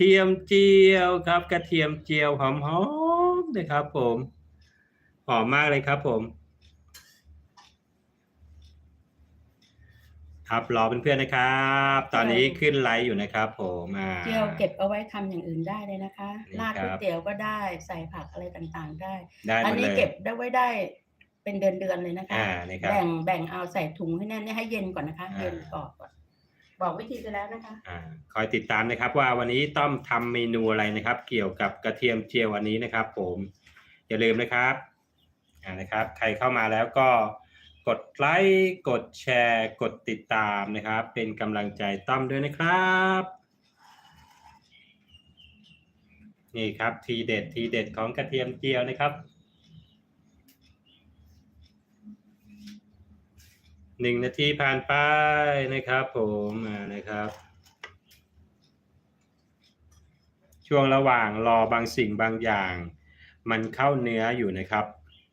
เทียมเจียวครับ กระเทียมเจียวหอมๆนะครับ ผม หอมมากเลยครับผม ครับรอเพื่อนๆนะครับ ตอนนี้ขึ้นไลฟ์อยู่นะครับผมอ่าเจียวเก็บเอาไว้ทำอย่างอื่นได้เลยนะคะนี่ราดครับก๋วยเตี๋ยวก็ได้ใส่ผักอะไรต่างๆ ได้ ได้หอัมนดนี้เลยเก็บได้ไว้ได้เป็นเดือนๆเลยนะคะ อ่านี่ครับ แบ่งแบ่งเอาใส่ถุงให้แน่นเนี่ยให้เย็นก่อนนะคะ อ่า เย็นก่อนก่อน บอกวิธีไปแล้วนะคะ อ่าคอยติดตามนะครับว่าวันนี้ต้อมทำเมนูอะไรนะครับ เกี่ยวกับกระเทียมเจียวอันนี้นะครับ ผมอย่าลืมนะครับอ่านะครับ ใครเข้ามาแล้วก็กดไลค์กดแชร์ กดติดตามนะครับ เป็นกำลังใจต้อมด้วยนะครับ นี่ครับทีเด็ดทีเด็ดของกระเทียมเจียวนะครับ หนึ่งนาทีผ่านไปนะครับ ผมนะครับ ช่วงระหว่างรอบางสิ่งบางอย่าง มันเข้าเนื้ออยู่นะครับ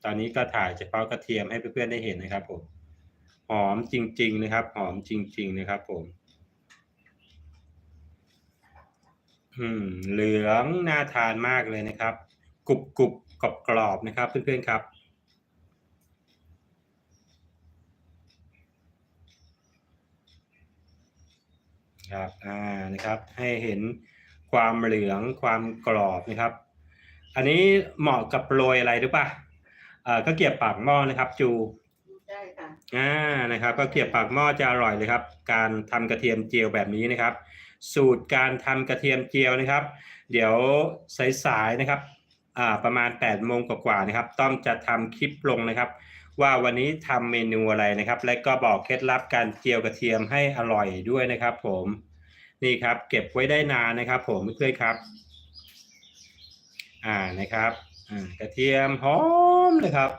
ตอนนี้ก็ถ่ายเฉพาะกระเทียมให้เพื่อนๆได้เห็นนะครับผมหอมจริง ๆ นะครับ หอมจริง ๆ นะครับ ผม อืม เหลืองน่าทานมากเลยนะครับกรุบกรุบกรอบกรอบนะครับ เพื่อนๆครับ ครับอ่านะครับ ให้เห็นความเหลืองความกรอบนะครับ อันนี้เหมาะกับโรยอะไรหรือเปล่าเอ่อก็เกียบปากหม้อนะครับ จูได้ค่ะอ่านะครับ ก็เกียบปากหม้อจะอร่อยเลยครับ การทำกระเทียมเจียวแบบนี้นะครับ สูตรการทำกระเทียมเจียวนะครับ เดี๋ยวสายๆนะครับอ่า ประมาณ8โมงกว่าๆนะครับ ต้อมจะทำคลิปลงนะครับ ว่าวันนี้ทำเมนูอะไรนะครับ และก็บอกเคล็ดลับการเจียวกระเทียมให้อร่อยด้วยนะครับ ผมนี่ครับ เก็บไว้ได้นานนะครับ ผมเพื่อนๆครับ อ่านะครับอ่ากระเทียมหอมนะครับ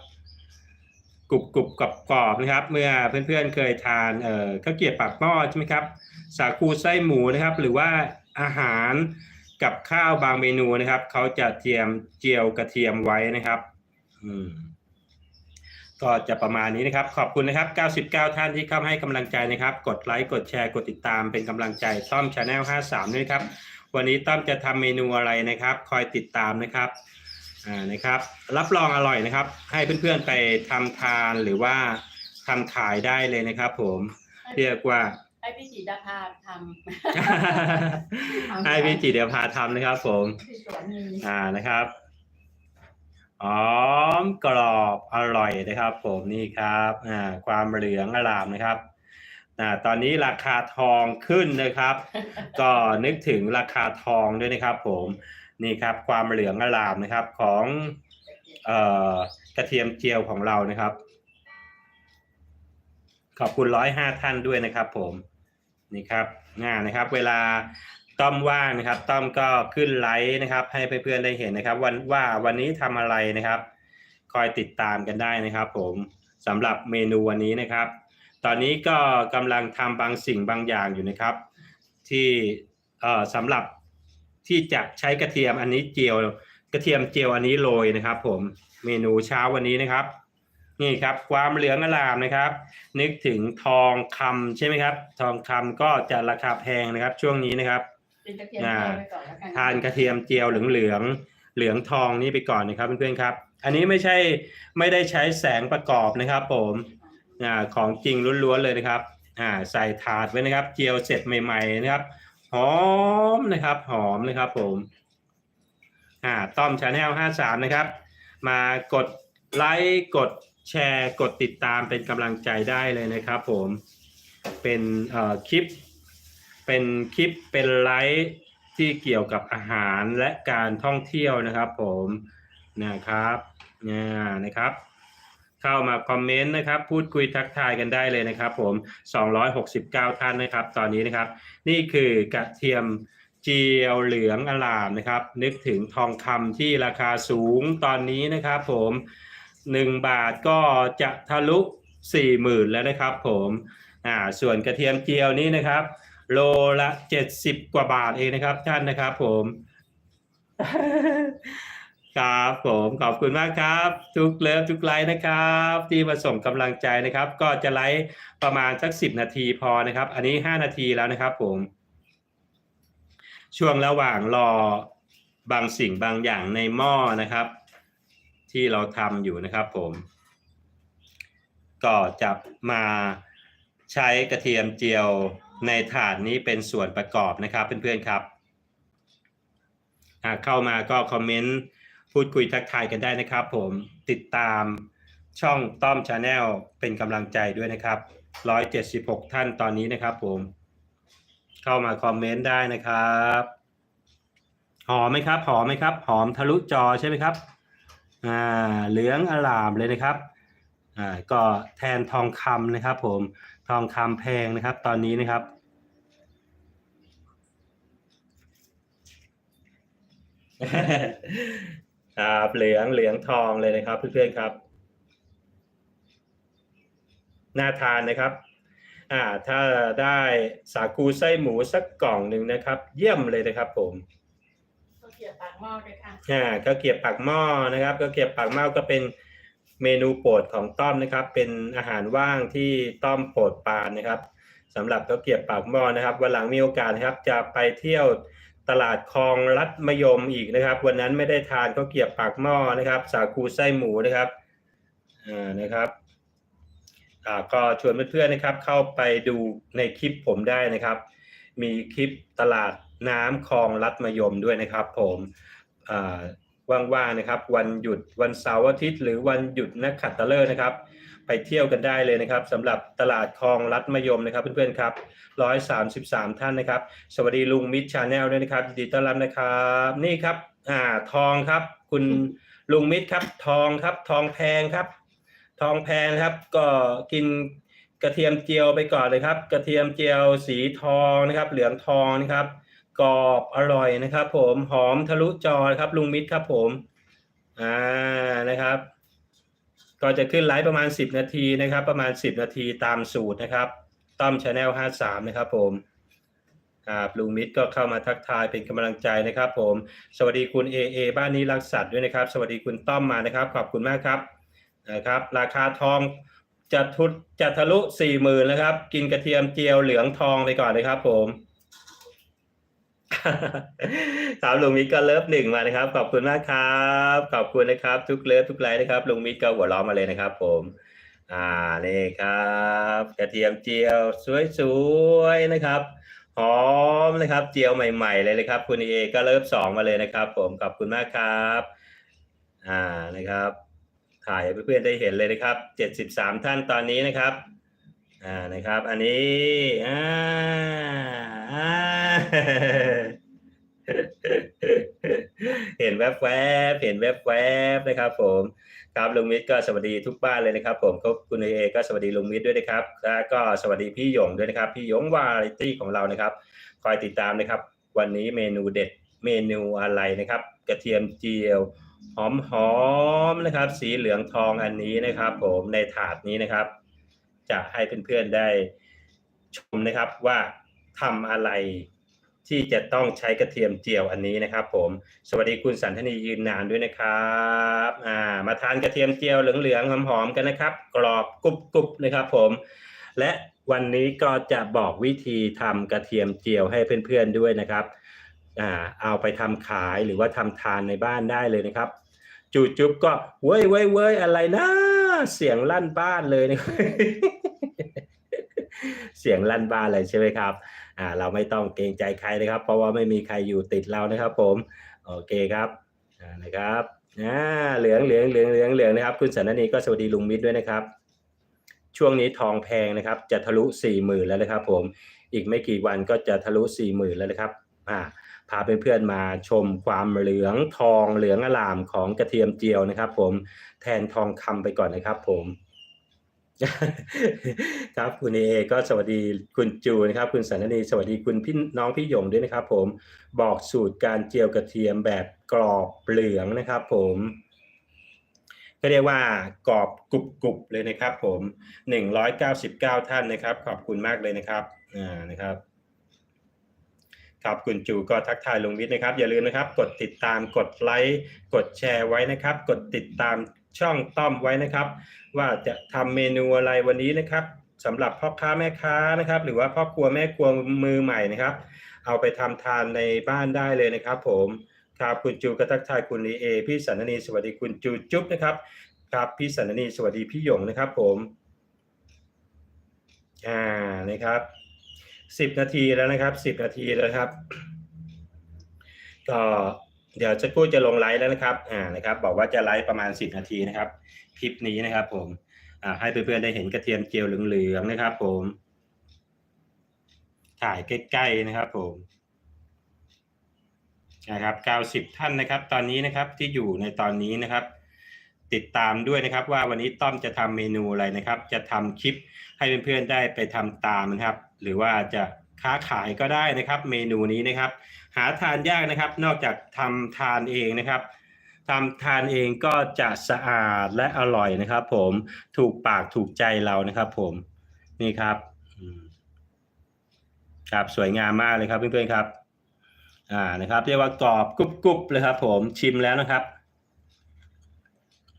กรุบกรุบกรอบกรอบๆนะครับ เมื่อเพื่อนๆเคยทานเอ่อข้าวเกี๊ยวปากหม้อใช่ไหมครับ สาคูไส้หมูนะครับ หรือว่าอาหาร กับข้าวบางเมนูนะครับเขาจะเตรียมเจียวกระเทียมไว้นะครับ อืมก็จะประมาณนี้นะครับ ขอบคุณนะครับ 99 ท่านที่เข้ามาให้กำลังใจนะครับ กดไลค์ กดแชร์ กดติดตามเป็นกำลังใจต้อมชาแนล53ด้วยนะครับ วันนี้ต้อมจะทำเมนูอะไรนะครับ คอยติดตามนะครับ อ่า นะครับ รับรองอร่อยนะครับ ให้เพื่อนๆไปทำทานหรือว่าทำขายได้เลยนะครับ ผม เรียกว่า ให้พี่จิดาภาทให้พี่จิเดียวพาทำนะครับ ผมำที่สวนมีอ่านะครับหอมกรอบอร่อยนะครับ ผมนี่ครับอ่าความเหลืองอลามนะครับอ่าตอนนี้ราคาทองขึ้นนะครับ ก็นึกถึงราคาทองด้วยนะครับ ผมนี่ครับความเหลืองอลามนะครับ ของเอ่อกระเทียมเจียวของเรานะครับ ขอบคุณร้อยห้าท่านด้วยนะครับ ผม นี่ครับง่ายนะครับ เวลาต้อมว่างนะครับ ต้อมก็ขึ้นไลฟ์นะครับ ให้เพื่อนๆได้เห็นนะครับ วันว่าวันนี้ทำอะไรนะครับ คอยติดตามกันได้นะครับ ผมสำหรับเมนูวันนี้นะครับ ตอนนี้ก็กำลังทำบางสิ่งบางอย่างอยู่นะครับ ที่เอ่อสำหรับที่จะใช้กระเทียมอันนี้เจียว กระเทียมเจียวอันนี้โรยนะครับ ผมเมนูเช้าวันนี้นะครับ นี่ครับความเหลืองอลามนะครับ นึกถึงทองคำใช่ไหมครับ ทองคำก็จะราคาแพงนะครับ ช่วงนี้นะครับเป็นกระเทียมเจียวไปก่อนแล้วกันทานกระเทียมเจียวเหลืองเหลืองๆเหลืองทองนี่ไปก่อนนะครับเพื่อนๆครับ อันนี้ไม่ใช่ไม่ได้ใช้แสงประกอบนะครับ ผมอ่าของจริงล้วนๆเลยนะครับอ่าใส่ถาดไว้นะครับ เจียวเสร็จใหม่ๆนะครับ หอมนะครับ หอมนะครับ ผมอ่าต้อมชาแนล53นะครับ มากดไลค์กด แชร์กดติดตามเป็นกำลังใจได้เลยนะครับผมเป็นคลิป เป็นคลิปเป็นไลฟ์ที่เกี่ยวกับอาหารและการท่องเที่ยวนะครับ ผมนะครับเนี่ยนะครับ เข้ามาคอมเมนต์นะครับ พูดคุยทักทายกันได้เลยนะครับ ผม 269 ท่านนะครับ ตอนนี้นะครับ นี่คือกระเทียมเจียวเหลืองอลามนะครับ นึกถึงทองคำที่ราคาสูงตอนนี้นะครับ ผม 1 บาทก็จะทะลุ 40,000 แล้วนะครับผมอ่าส่วนกระเทียมเจียวนี้นะครับ โลละเจ็ดสิบกว่าบาทเองนะครับท่านนะครับผมครับผมขอบคุณมากครับ ทุกเลิฟทุกไลค์นะครับ ที่มาส่งกำลังใจนะครับ ก็จะไลฟ์ประมาณสักสิบนาทีพอนะครับ อันนี้ห้านาทีแล้วนะครับ ผม ช่วงระหว่างรอบางสิ่งบางอย่างในหม้อนะครับ ที่เราทำอยู่นะครับผม ก็จะมาใช้กระเทียมเจียวในถาดนี้เป็นส่วนประกอบนะครับเพื่อนๆครับ หากเข้ามาก็คอมเมนต์พูดคุยทักทายกันได้นะครับ ผมติดตามช่องต้อมชาแนลเป็นกำลังใจด้วยนะครับ 176 ท่านตอนนี้นะครับผม เข้ามาคอมเมนต์ได้นะครับ หอมไหมครับ หอมไหมครับ หอมทะลุจอใช่ไหมครับ อ่าเหลืองอลามเลยนะครับอ่าก็แทนทองคำนะครับผมทองคำแพงนะครับ ตอนนี้นะครับครับเหลืองเหลืองทองเลยนะครับเพื่อนๆครับน่าทานนะครับอ่าถ้าได้สาคูไส้หมูสักกล่องหนึ่งนะครับ เยี่ยมเลยนะครับผม ข้าเกี๊ยวปากหม้อเลยค่ะอ่าข้าวเกียบปากหม้อนะครับข้าวเกียบปากหม้อก็เป็นเมนูโปรดของต้อมนะครับ เป็นอาหารว่างที่ต้อมโปรดปานนะครับสำหรับข้าวเกียบปากหม้อนะครับวันหลังมีโอกาสนะครับจะไปเที่ยวตลาดคลองรัดมยมอีกนะครับ วันนั้นไม่ได้ทานข้าวเกียบปากหม้อนะครับ สาคูไส้หมูนะครับอ่านะครับอ่าก็ชวนเพื่อนๆนะครับเข้าไปดูในคลิปผมได้นะครับ มีคลิปตลาด น้ำคลองรัดมยมด้วยนะครับผมว่างๆนะครับ วันหยุดวันเสาร์อาทิตย์ หรือวันหยุดนักขัตฤกษ์นะครับ ไปเที่ยวกันได้เลยนะครับสำหรับตลาดคลองรัดมยมนะครับ เพื่อนๆครับ133ท่านนะครับ สวัสดีลุงมิตรชาแนลด้วยนะครับยินดีต้อนรับนะครับ นี่ครับอ่าทองครับ คุณลุงมิตรครับ ทองครับ ทองแพงครับ ทองแพงครับ ก็กินกระเทียมเจียวไปก่อนเลยครับ กระเทียมเจียวสีทองนะครับ เหลืองทองนะครับ กรอบอร่อยนะครับผมหอมทะลุจอครับลุงมิตรครับผมอ่านะครับ ก็จะขึ้นไลฟ์ประมาณ 10 นาทีนะครับ ประมาณ 10 นาทีตามสูตรนะครับต้อมชาแนล53 นะครับผมครับลุงมิตรก็เข้ามาทักทายเป็นกำลังใจนะครับ ผม สวัสดีคุณเอเอบ้านนี้รักสัตว์ด้วยนะครับ สวัสดีคุณต้อมมานะครับ ขอบคุณมากครับนะครับ ราคาทองจะทุดจะทะลุสี่หมื่นแล้วครับ กินกระเทียมเจียวเหลืองทองไปก่อนเลยครับผม ครับลุงมิตรก็เลิฟหนึ่งมานะครับ ขอบคุณมากครับ ขอบคุณนะครับ ทุกเลิฟทุกไลค์นะครับลุงมิตรก็หัวเราะมาเลยนะครับ ผม อ่านี่ครับ กระเทียมเจียวสวยๆนะครับหอมนะครับ เจียวใหม่ ๆ เลยเลยครับ คุณเอก็เลิฟสองมาเลยนะครับ ผมขอบคุณมากครับ อ่านะครับ ถ่ายเพื่อนๆได้เห็นเลยนะครับเจ็ดสิบสามท่านตอนนี้นะครับ อ่านะครับ อันนี้อ่าอ่าเห็นแวบๆเห็นแวบๆนะครับ ผมครับลุงมิตรก็สวัสดีทุกบ้านเลยนะครับผมก็คุณเอก็สวัสดีลุงมิตรด้วยนะครับแล้วก็สวัสดีพี่หยงด้วยนะครับ พี่หยงวาไรตี้ของเรานะครับ คอยติดตามนะครับ วันนี้เมนูเด็ดเมนูอะไรนะครับ กระเทียมเจียวหอมหอมๆนะครับ สีเหลืองทองอันนี้นะครับ ผมในถาดนี้นะครับ จะให้เพื่อนๆได้ชมนะครับว่าทำอะไรที่จะต้องใช้กระเทียมเจียวอันนี้นะครับ ผม สวัสดีคุณสันทนียืนนานด้วยนะครับอ่ามาทานกระเทียมเจียวเหลืองๆหอมๆกันนะครับ กรอบกรุบๆนะครับ ผม และวันนี้ก็จะบอกวิธีทำกระเทียมเจียวให้เพื่อนๆด้วยนะครับอ่าเอาไปทำขายหรือว่าทำทานในบ้านได้เลยนะครับ จูจุ๊บก็เว้ยเว้ยเว้ยอะไรนะเสียงลั่นบ้านเลยนะ เสียงลั่นบ้านเลยใช่ไหมครับอ่าเราไม่ต้องเกรงใจใครนะครับ เพราะว่าไม่มีใครอยู่ติดเรานะครับ ผมโอเคครับอ่านะครับอ่าเหลืองเหลืองเหลืองเหลืองเหลืองนะครับ คุณสันนีก็สวัสดีลุงมิตรด้วยนะครับ ช่วงนี้ทองแพงนะครับ จะทะลุสี่หมื่นแล้วนะครับ ผมอีกไม่กี่วันก็จะทะลุสี่หมื่นแล้วนะครับอ่าพาเพื่อนๆมาชมความเหลืองทองเหลืองอลามของกระเทียมเจียวนะครับ ผมแทนทองคำไปก่อนนะครับ ผม ครับคุณเอก็สวัสดีคุณจูนะครับ คุณสันนีสวัสดีคุณพี่น้องพี่หยงด้วยนะครับ ผมบอกสูตรการเจียวกระเทียมแบบกรอบเหลืองนะครับ ผมก็เรียกว่ากรอบกรุบกรุบเลยนะครับ ผมหนึ่งร้อยเก้าสิบเก้าท่านนะครับ ขอบคุณมากเลยนะครับอ่านะครับครับคุณจูก็ทักทายลุงวิทย์นะครับ อย่าลืมนะครับ กดติดตามกดไลค์กดแชร์ไว้นะครับ กดติดตาม ช่องต้อมไว้นะครับ ว่าจะทำเมนูอะไรวันนี้นะครับสำหรับพ่อค้าแม่ค้านะครับ หรือว่าพ่อครัวแม่ครัวมือใหม่นะครับ เอาไปทำทานในบ้านได้เลยนะครับ ผมครับคุณจูก็ทักทายคุณลีเอพี่สันนีสวัสดีคุณจูจุ๊บนะครับครับพี่สันนีสวัสดีพี่หยงนะครับ ผมอ่านะครับสิบนาทีแล้วนะครับสิบนาทีแล้วครับ ก็ เดี๋ยวจะกูจะลงไลฟ์แล้วนะครับ อ่า นะครับ บอกว่าจะไลฟ์ประมาณสิบนาทีนะครับ คลิปนี้นะครับผม อ่า ให้เพื่อนๆได้เห็นกระเทียมเจียวเหลืองๆนะครับ ผม ถ่ายใกล้ๆนะครับ ผม นะครับเก้าสิบท่านนะครับ ตอนนี้นะครับที่อยู่ในตอนนี้นะครับ ติดตามด้วยนะครับ ว่าวันนี้ต้อมจะทำเมนูอะไรนะครับ จะทำคลิปให้เพื่อนๆได้ไปทำตามนะครับ หรือว่าจะ ค้าขายก็ได้นะครับ เมนูนี้นะครับ หาทานยากนะครับ นอกจากทำทานเองนะครับทำทานเองก็จะสะอาดและอร่อยนะครับ ผมถูกปากถูกใจเรานะครับ ผมนี่ครับครับสวยงามมากเลยครับเพื่อนๆครับ อ่านะครับ เรียกว่ากรอบกรุบกรุบเลยครับ ผมชิมแล้วนะครับ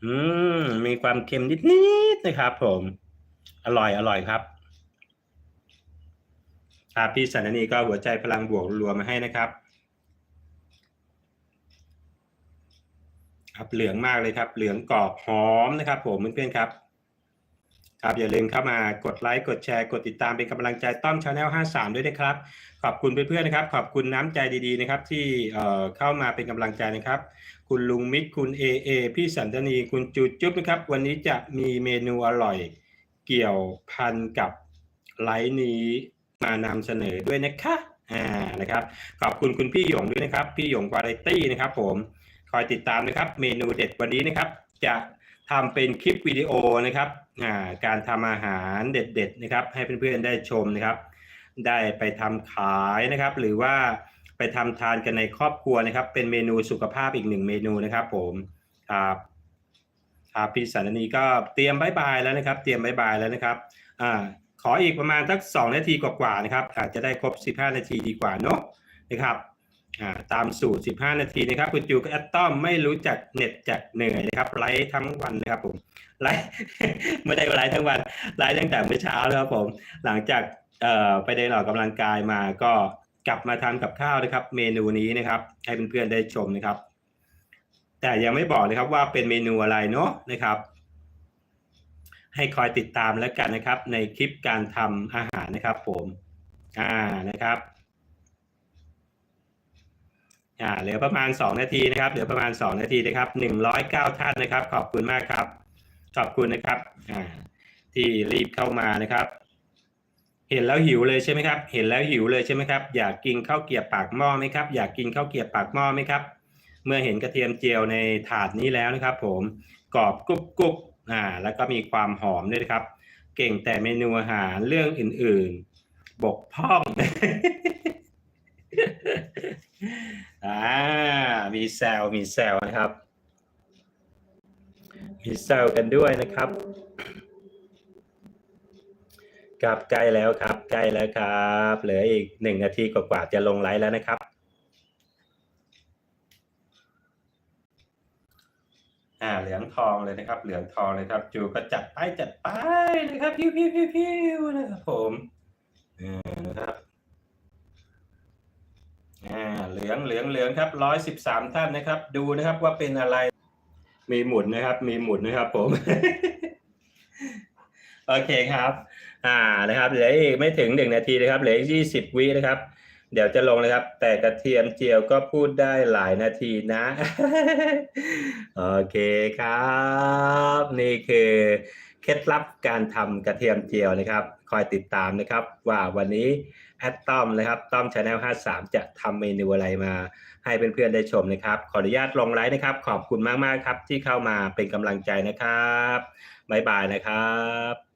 อืมมีความเค็มนิดๆนะครับ ผม อร่อยอร่อยครับ ครับพี่สันนีก็หัวใจพลังบวกรวมมาให้นะครับครับเหลืองมากเลยครับ เหลืองกรอบหอมนะครับผมเพื่อนๆครับครับอย่าลืมเข้ามากดไลค์กดแชร์กดติดตามเป็นกำลังใจต้อมชาแนล53 ด้วยนะครับ ขอบคุณเพื่อนๆนะครับ ขอบคุณน้ำใจดีๆนะครับ ที่เอ่อเข้ามาเป็นกำลังใจนะครับ คุณลุงมิตรคุณเอเอพี่สันตนีคุณจูจุ๊บนะครับ วันนี้จะมีเมนูอร่อย เกี่ยวพันกับไลฟ์นี้ มานำเสนอด้วยนะคะอ่านะครับ ขอบคุณคุณพี่หยงด้วยนะครับ พี่หยงวาไรตี้นะครับ ผมคอยติดตามนะครับ เมนูเด็ดวันนี้นะครับ จะทำเป็นคลิปวิดีโอนะครับอ่าการทำอาหารเด็ด ๆ นะครับ ให้เพื่อนๆได้ชมนะครับ ได้ไปทำขายนะครับ หรือว่าไปทำทานกันในครอบครัวนะครับ เป็นเมนูสุขภาพอีกหนึ่งเมนูนะครับ ผมครับครับพี่สันนีก็เตรียมบายบายแล้วนะครับ เตรียมบายบายแล้วนะครับ อ่า ขออีกประมาณสักสองนาทีกว่าๆนะครับอาจจะได้ครบ 15 นาทีดีกว่าเนาะนะครับตามสูตร 15 นาทีนะครับคุณจูกับแอตตอมไม่รู้จักเน็ตจากเหนื่อยนะครับไลฟ์ทั้งวันนะครับผมไลฟ์ไม่ได้ไลฟ์ทั้งวันไลฟ์ตั้งแต่เมื่อเช้าแล้วครับผมหลังจากไปเดินออกกำลังกายมาก็กลับมาทำกับข้าวนะครับ เมนูนี้นะครับให้เพื่อนๆได้ชมนะครับ แต่ยังไม่บอกนะครับว่าเป็นเมนูอะไรเนาะนะครับ ให้คอยติดตามแล้วกันนะครับ ในคลิปการทำอาหารนะครับผมอ่านะครับอ่าเหลือประมาณ 2 นาทีนะครับเหลือประมาณ 2 นาทีนะครับ109 ท่านนะครับ ขอบคุณมากครับ ขอบคุณนะครับอ่าที่รีบเข้ามานะครับ เห็นแล้วหิวเลยใช่ไหมครับ เห็นแล้วหิวเลยใช่ไหมครับ อยากกินข้าวเกรียบปากหม้อไหมครับ อยากกินข้าวเกรียบปากหม้อไหมครับ เมื่อเห็นกระเทียมเจียวในถาดนี้แล้วนะครับ ผมกรอบกรุบกรุบ อ่าแล้วก็มีความหอมด้วยนะครับ เก่งแต่เมนูอาหารเรื่องอื่น ๆ บกพร่องอ่ามีแซวมีแซวนะครับ มีแซวกันด้วยนะครับครับใกล้แล้วครับใกล้แล้วครับ เหลืออีกหนึ่งนาทีกว่าๆจะลงไลฟ์แล้วนะครับ อ่าเหลืองทองเลยนะครับ เหลืองทองเลยครับ จูก็จัดไปจัดไปนะครับพิวพิวพิวพิวนะครับผมอ่านะครับอ่าเหลืองเหลืองเหลืองครับร้อยสิบสามท่านนะครับ ดูนะครับว่าเป็นอะไร มีหมุนนะครับ มีหมุนนะครับ ผม โอเคครับ อ่านะครับเหลืออีกไม่ถึงหนึ่งนาทีนะครับเหลืออีกยี่สิบวินะครับ เดี๋ยวจะลงนะครับ แต่กระเทียมเจียวก็พูดได้หลายนาทีนะ โอเคครับ นี่คือเคล็ดลับการทำกระเทียมเจียวนะครับ คอยติดตามนะครับ ว่าวันนี้แอดต้อมนะครับต้อมชาแนล53 จะทำเมนูอะไรมา ให้เพื่อนๆได้ชมนะครับ ขออนุญาตลงไลฟ์นะครับ ขอบคุณมากๆครับ ที่เข้ามาเป็นกำลังใจนะครับบ๊ายบายนะครับ